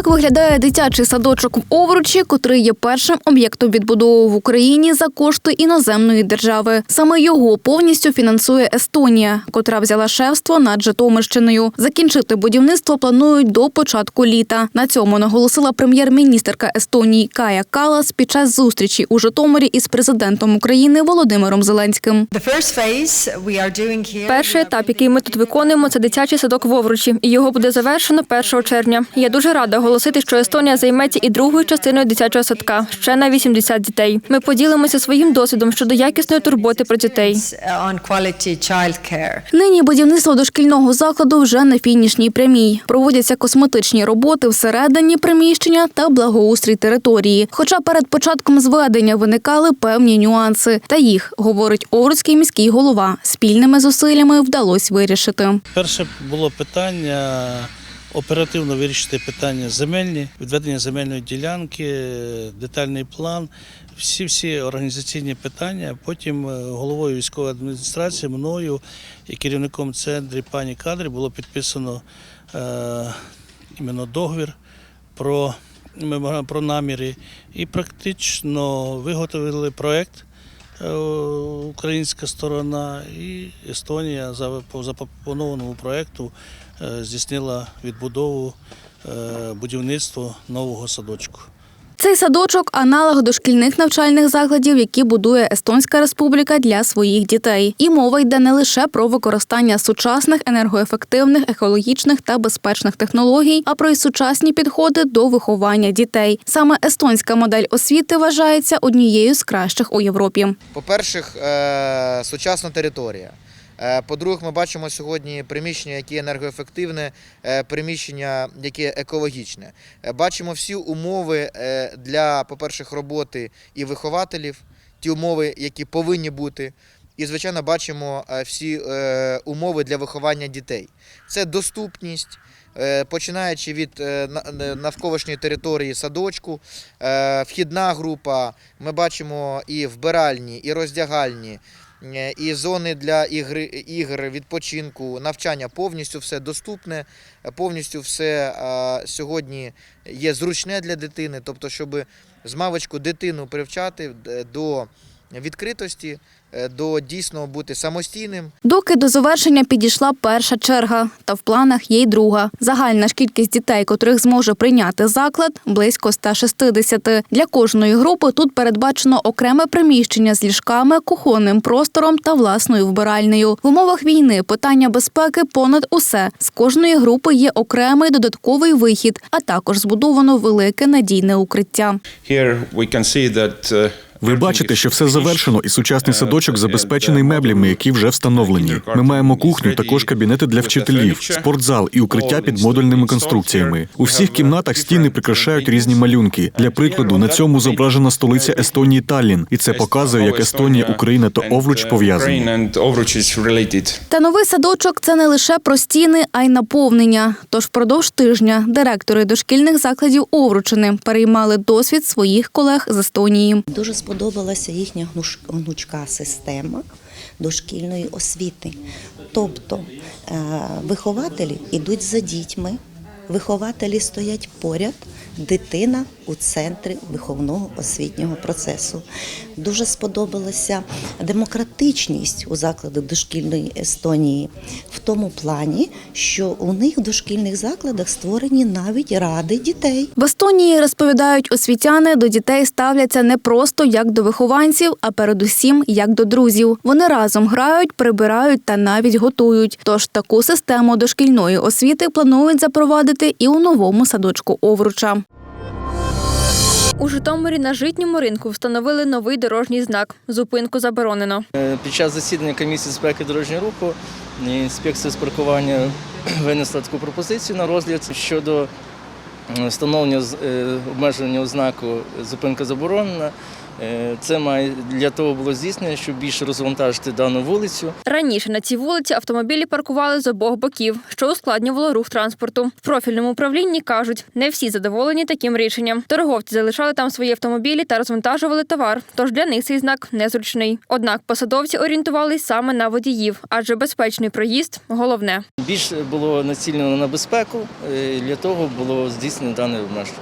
Так виглядає дитячий садочок в Овручі, котрий є першим об'єктом відбудови в Україні за кошти іноземної держави. Саме його повністю фінансує Естонія, котра взяла шефство над Житомирщиною. Закінчити будівництво планують до початку літа. На цьому наголосила прем'єр-міністерка Естонії Кая Калас під час зустрічі у Житомирі із президентом України Володимиром Зеленським. Перший етап, який ми тут виконуємо, це дитячий садок в Овручі, і його буде завершено 1 червня. Я дуже рада оголосити, що Естонія займеться і другою частиною дитячого садка ще на 80 дітей. Ми поділимося своїм досвідом щодо якісної турботи про дітей. Нині будівництво дошкільного закладу вже на фінішній прямій. Проводяться косметичні роботи всередині приміщення та благоустрій території. Хоча перед початком зведення виникали певні нюанси, та їх, говорить Овруцький міський голова, спільними зусиллями вдалося вирішити. Перше було питання оперативно вирішити питання земельні, відведення земельної ділянки, детальний план, всі всі організаційні питання. Потім е, головою військової адміністрації, мною і керівником центру пані кадри було підписано е, іменно договір про, про наміри і практично виготовили проект. Е, Українська сторона і Естонія за по запропонованому проекту здійснила відбудову е, будівництво нового садочку. Цей садочок аналог дошкільних навчальних закладів, які будує Естонська Республіка для своїх дітей. І мова йде не лише про використання сучасних енергоефективних, екологічних та безпечних технологій, а про й сучасні підходи до виховання дітей. Саме естонська модель освіти вважається однією з кращих у Європі. По-перше, е, сучасна територія. Е, По-друге, ми бачимо сьогодні приміщення, яке енергоефективне, е, приміщення, яке екологічне. Е, Бачимо всі умови для, по-перше, роботи і вихователів, ті умови, які повинні бути. І, звичайно, бачимо всі умови для виховання дітей. Це доступність, починаючи від на- на- навколишньої території садочку, вхідна група. Ми бачимо і вбиральні, і роздягальні, і зони для ігри, ігри, відпочинку, навчання. Повністю все доступне, е, повністю все е, сьогодні є зручне для дитини. Тобто, щоб з мавочку дитину привчати е, до відкритості, е, до дійсно бути самостійним, Доки до завершення підійшла перша черга, та в планах є й друга. Загальна ж кількість дітей, котрих зможе прийняти заклад, близько 160. Для кожної групи тут передбачено окреме приміщення з ліжками, кухонним простором та власною вбиральнею. В умовах війни питання безпеки понад усе. З кожної групи є окремий додатковий вихід, а також збудовано велике надійне укриття. Here we can see that uh, Ви бачите, що все завершено, і сучасний садочок забезпечений меблями, які вже встановлені. Ми маємо кухню, також кабінети для вчителів, спортзал і укриття під модульними конструкціями. У всіх кімнатах стіни прикрашають різні малюнки. Для прикладу, на цьому зображена столиця Естонії Таллін, і це показує, як Естонія, Україна та Овруч пов'язані. Та новий садочок це не лише про стіни, а й наповнення. Тож впродовж тижня директори дошкільних закладів Овручини переймали досвід своїх колег з Естонії. Дуже сподобалася їхня гнучка система дошкільної освіти. Тобто е, вихователі йдуть за дітьми, вихователі стоять поряд, дитина у центрі виховного освітнього процесу. Дуже сподобалася демократичність у закладах дошкільної Естонії в тому плані, що у них в дошкільних закладах створені навіть ради дітей. В Естонії розповідають освітяни до дітей ставляться не просто як до вихованців, а передусім як до друзів. Вони разом грають, прибирають та навіть готують. Тож таку систему дошкільної освіти планують запровадити і у новому садочку Овруча. У Житомирі на житньому ринку встановили новий дорожній знак Зупинку заборонено. Е, Під час засідання комісії безпеки дорожнього руху інспекція з паркування винесла таку пропозицію на розгляд щодо е, встановлення з- е, обмеження ознаку зупинка заборонена Це має для того було здійснено, щоб більше розвантажити дану вулицю. Раніше на цій вулиці автомобілі паркували з обох боків, що ускладнювало рух транспорту. В профільному управлінні кажуть, не всі задоволені таким рішенням. Торговці залишали там свої автомобілі та розвантажували товар, тож для них цей знак незручний. Однак посадовці орієнтувались саме на водіїв, адже безпечний проїзд головне. Більше було націлено на безпеку, е, для того було здійснено дане обмеження.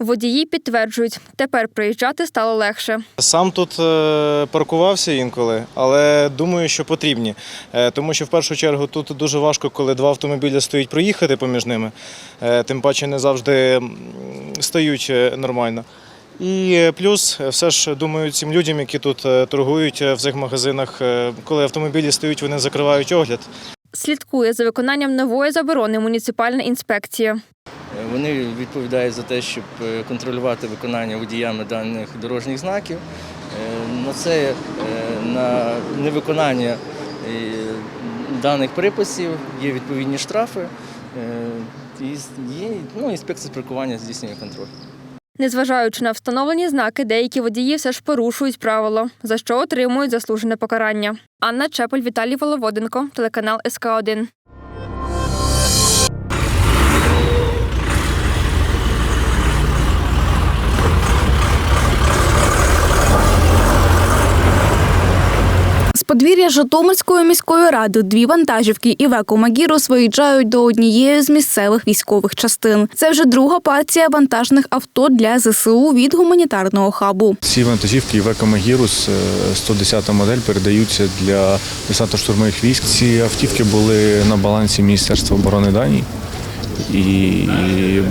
Водії підтверджують, тепер проїжджати стало легше. Сам тут е, паркувався інколи, але думаю, що потрібні. Е, Тому що в першу чергу тут дуже важко, коли два автомобілі стоять проїхати поміж ними. Е, Тим паче не завжди стають нормально. І плюс, все ж думаю, цим людям, які тут торгують в цих магазинах, коли автомобілі стоять, вони закривають огляд. Слідкує за виконанням нової заборони муніципальна інспекція. Вони відповідають за те, щоб е, контролювати виконання водіями даних дорожніх знаків. Е, На це е, на невиконання даних приписів є відповідні штрафи. І є ну, інспекція з здійснює контроль. Незважаючи на встановлені знаки, деякі водії все ж порушують правило, за що отримують заслужене покарання. Анна Чепель, Віталій Воловоденко, телеканал СК 1 подвір'я Житомирської міської ради дві вантажівки Івеко Магірус виїжджають до однієї з місцевих військових частин. Це вже друга партія вантажних авто для ЗСУ від гуманітарного хабу. Ці вантажівки Івеко Магірус, е, 110 модель, передаються для десантно-штурмових військ. Ці автівки були на балансі Міністерства оборони Данії. І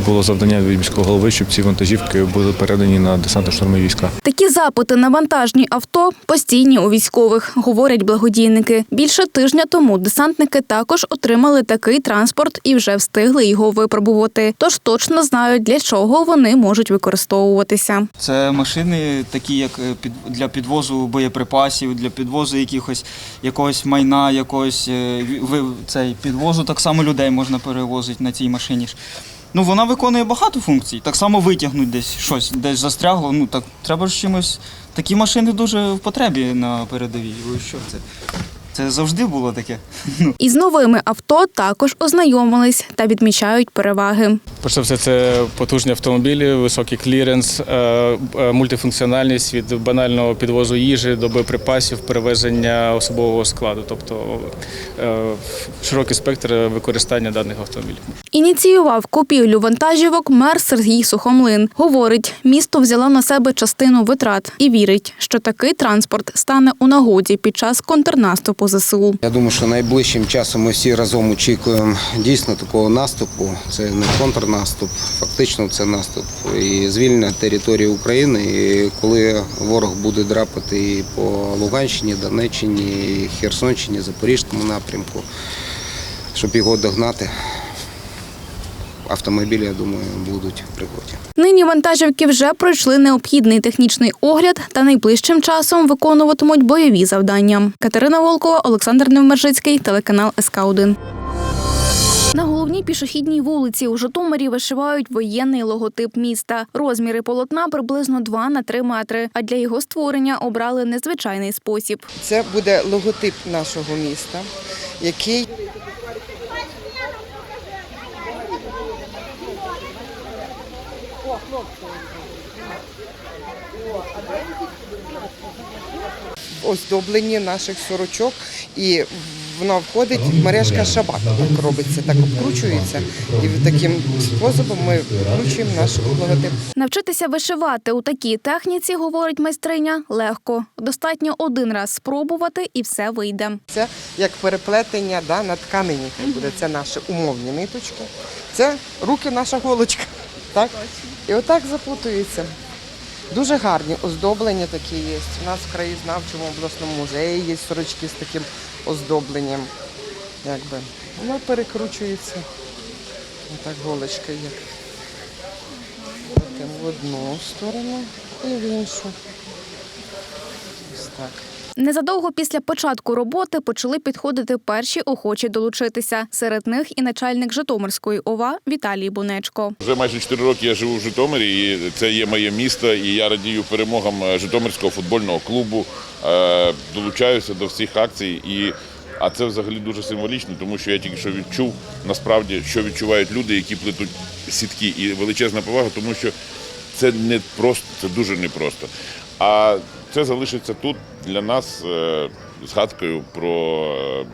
було завдання від міського голови, щоб ці вантажівки були передані на десантно-штурмові війська. Такі запити на вантажні авто постійні у військових, говорять благодійники. Більше тижня тому десантники також отримали такий транспорт і вже встигли його випробувати. Тож точно знають, для чого вони можуть використовуватися. Це машини, такі як е, під для підвозу боєприпасів, для підвозу якихось якогось майна, якогось е, цей підвозу. Так само людей можна перевозити на цій машині. Ж. Ну вона виконує багато функцій. Так само витягнуть десь щось, десь застрягло. Ну так треба ж чимось. Такі машини дуже в потребі на передовій. Ви що це? Це завжди було таке. Із новими авто також ознайомились та відмічають переваги. Перш за все, це потужні автомобілі, високий кліренс, е, е, мультифункціональність від банального підвозу їжі до боєприпасів, перевезення особового складу, тобто е, широкий спектр використання даних автомобілів. Ініціював купівлю вантажівок мер Сергій Сухомлин. Говорить, місто взяло на себе частину витрат і вірить, що такий транспорт стане у нагоді під час контрнаступу ЗСУ. Я думаю, що найближчим часом ми всі разом очікуємо дійсно такого наступу. Це не контрнаступ, фактично це наступ і звільнення території України. І коли ворог буде драпати і по Луганщині, Донеччині, і Херсонщині, Запорізькому напрямку, щоб його догнати. Автомобілі, я думаю, будуть в пригоді. Нині вантажівки вже пройшли необхідний технічний огляд та найближчим часом виконуватимуть бойові завдання. Катерина Волкова, Олександр Невмержицький, телеканал СК 1 на головній пішохідній вулиці у Житомирі вишивають воєнний логотип міста. Розміри полотна приблизно 2 на 3 метри. А для його створення обрали незвичайний спосіб. Це буде логотип нашого міста, який оздобленні наших сорочок, і вона входить в мережка шабат. Так робиться, так обкручується, і таким способом ми вкручуємо наш логотип. Навчитися вишивати у такій техніці, говорить майстриня, легко. Достатньо один раз спробувати і все вийде. Це як переплетення да, на тканині. Буде це наші умовні ниточки. Це руки наша голочка. Так? І отак запутується. Дуже гарні оздоблення такі є. У нас в краєзнавчому обласному музеї є сорочки з таким оздобленням. Якби. Воно перекручується. Отак голочка є. Потім в одну сторону і в іншу. Ось так. Незадовго після початку роботи почали підходити перші охочі долучитися. Серед них і начальник Житомирської ОВА Віталій Бунечко. Вже майже 4 роки я живу в Житомирі, і це є моє місто, і я радію перемогам е, Житомирського футбольного клубу. Е, Долучаюся до всіх акцій. І, а це взагалі дуже символічно, тому що я тільки що відчув насправді, що відчувають люди, які плетуть сітки. І величезна повага, тому що це не просто, це дуже непросто. А це залишиться тут для нас е, згадкою про е,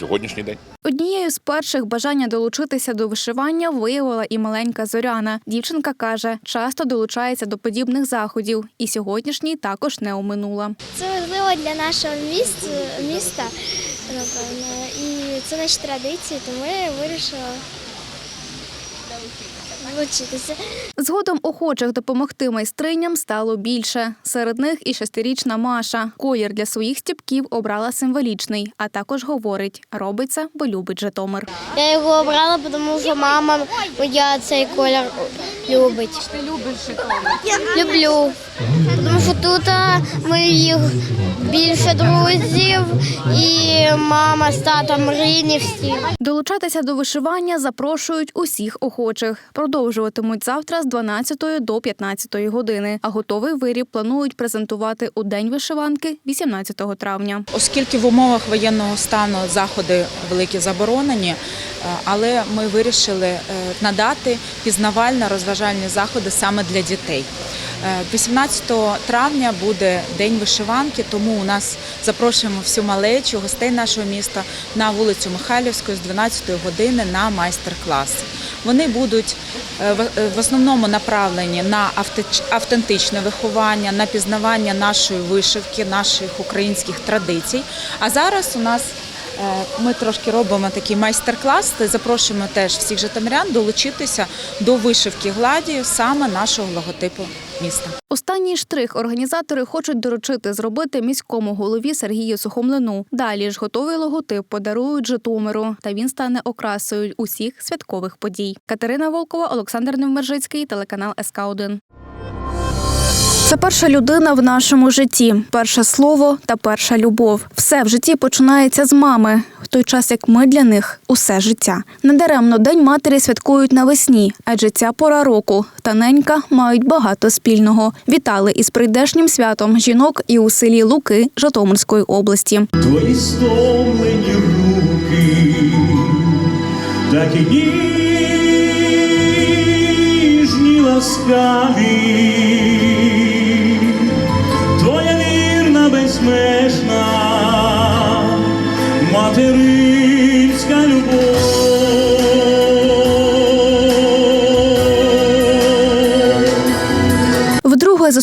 сьогоднішній день. Однією з перших бажання долучитися до вишивання виявила і маленька Зоряна. Дівчинка каже, часто долучається до подібних заходів, і сьогоднішній також не оминула. Це важливо для нашого міста, міста, напевно, і це наші традиції, тому я вирішила долучитися. Згодом охочих допомогти майстриням стало більше. Серед них і шестирічна Маша. Колір для своїх стіпків обрала символічний, а також говорить, робить це, бо любить Житомир. Я його обрала, тому що мама моя цей колір любить. Ти любиш Житомир? Люблю. Тому що тут моїх більше друзів і мама з татом рідні всі. Долучатися до вишивання запрошують усіх охочих. Продовжуватимуть завтра з 12 до 15 години. А готовий виріб планують презентувати у день вишиванки 18 травня. Оскільки в умовах воєнного стану заходи великі заборонені, е, але ми вирішили е, надати пізнавально-розважальні заходи саме для дітей. Е, 18 травня буде день вишиванки, тому у нас запрошуємо всю малечу гостей нашого міста на вулицю Михайлівську з 12 години на майстер-класи. Вони будуть е, в- е, основному направлені на автентичне виховання, на пізнавання нашої вишивки, наших українських традицій. А зараз у нас ми трошки робимо такий майстер-клас. Запрошуємо теж всіх житомирян долучитися до вишивки гладію саме нашого логотипу міста. Останній штрих організатори хочуть доручити зробити міському голові Сергію Сухомлину. Далі ж готовий логотип подарують Житомиру, та він стане окрасою усіх святкових подій. Катерина Волкова, Олександр Невмержицький, телеканал СК 1 Це перша людина в нашому житті, перше слово та перша любов. Все в житті починається з мами, в той час як ми для них усе життя. Недаремно День матері святкують навесні, адже ця пора року та ненька мають багато спільного. Вітали із прийдешнім святом жінок і у селі Луки Житомирської області. Твої стомлені руки, такі ніжні ласкаві,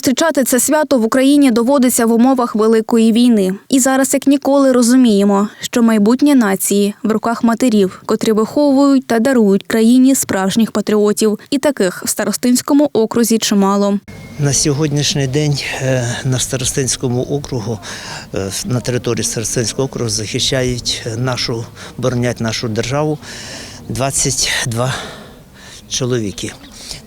зустрічати це свято в Україні доводиться в умовах великої війни. І зараз, як ніколи, розуміємо, що майбутнє нації в руках матерів, котрі виховують та дарують країні справжніх патріотів. І таких в старостинському окрузі чимало. На сьогоднішній день е, на Старостинському округу, е, на території Старостинського округу захищають нашу, боронять нашу державу 22 чоловіки.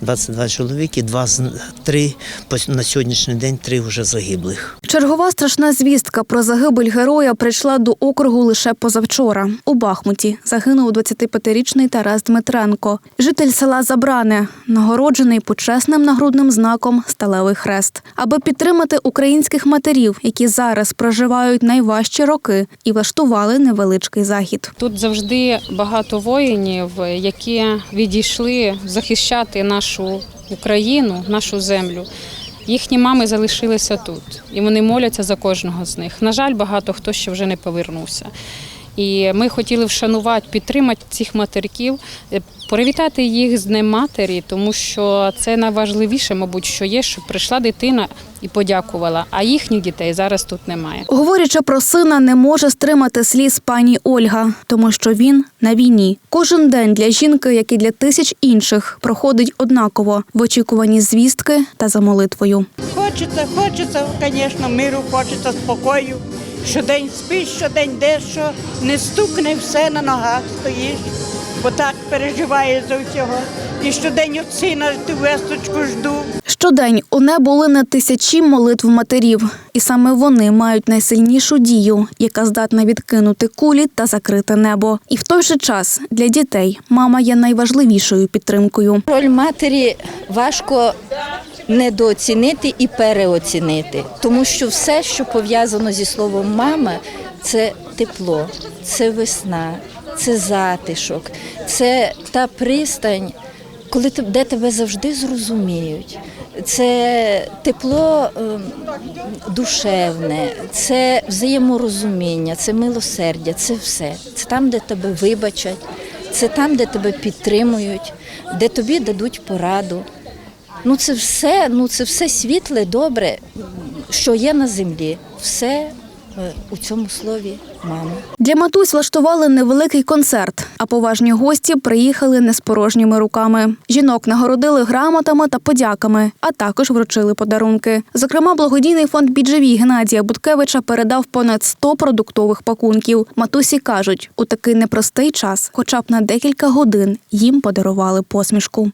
22 чоловіки, два з три по- на сьогоднішній день три вже загиблих. Чергова страшна звістка про загибель героя прийшла до округу лише позавчора. У Бахмуті загинув 25-річний Тарас Дмитренко, житель села Забране, нагороджений почесним нагрудним знаком Сталевий хрест, аби підтримати українських матерів, які зараз проживають найважчі роки, і влаштували невеличкий захід. Тут завжди багато воїнів, які відійшли захищати нашу Україну, нашу землю. Їхні мами залишилися тут, і вони моляться за кожного з них. На жаль, багато хто ще вже не повернувся. І ми хотіли вшанувати, підтримати цих материків, е, привітати їх з Днем матері, тому що це найважливіше, мабуть, що є, щоб прийшла дитина і подякувала. А їхніх дітей зараз тут немає. Говорячи про сина, не може стримати сліз пані Ольга, тому що він на війні. Кожен день для жінки, як і для тисяч інших, проходить однаково в очікуванні звістки та за молитвою. Хочеться, хочеться, звісно, миру, хочеться спокою. Щодень спиш, щодень дещо, не стукне все на ногах стоїш, бо так переживає за всього. І щодень от сина ту весточку жду. Щодень у небо лине тисячі молитв матерів, і саме вони мають найсильнішу дію, яка здатна відкинути кулі та закрити небо. І в той же час для дітей мама є найважливішою підтримкою. Роль матері важко недооцінити і переоцінити, тому що все, що пов'язано зі словом мама, це тепло, це весна, це затишок, це та пристань, коли де тебе завжди зрозуміють. Це тепло ем, душевне, це взаєморозуміння, це милосердя, це все. Це там, де тебе вибачать, це там, де тебе підтримують, де тобі дадуть пораду. Ну це все, ну це все світле, добре, що є на землі. Все е, у цьому слові мама. Для матусь влаштували невеликий концерт, а поважні гості приїхали не з порожніми руками. Жінок нагородили грамотами та подяками, а також вручили подарунки. Зокрема, благодійний фонд «Біджевій» Геннадія Буткевича передав понад 100 продуктових пакунків. Матусі кажуть, у такий непростий час, хоча б на декілька годин, їм подарували посмішку.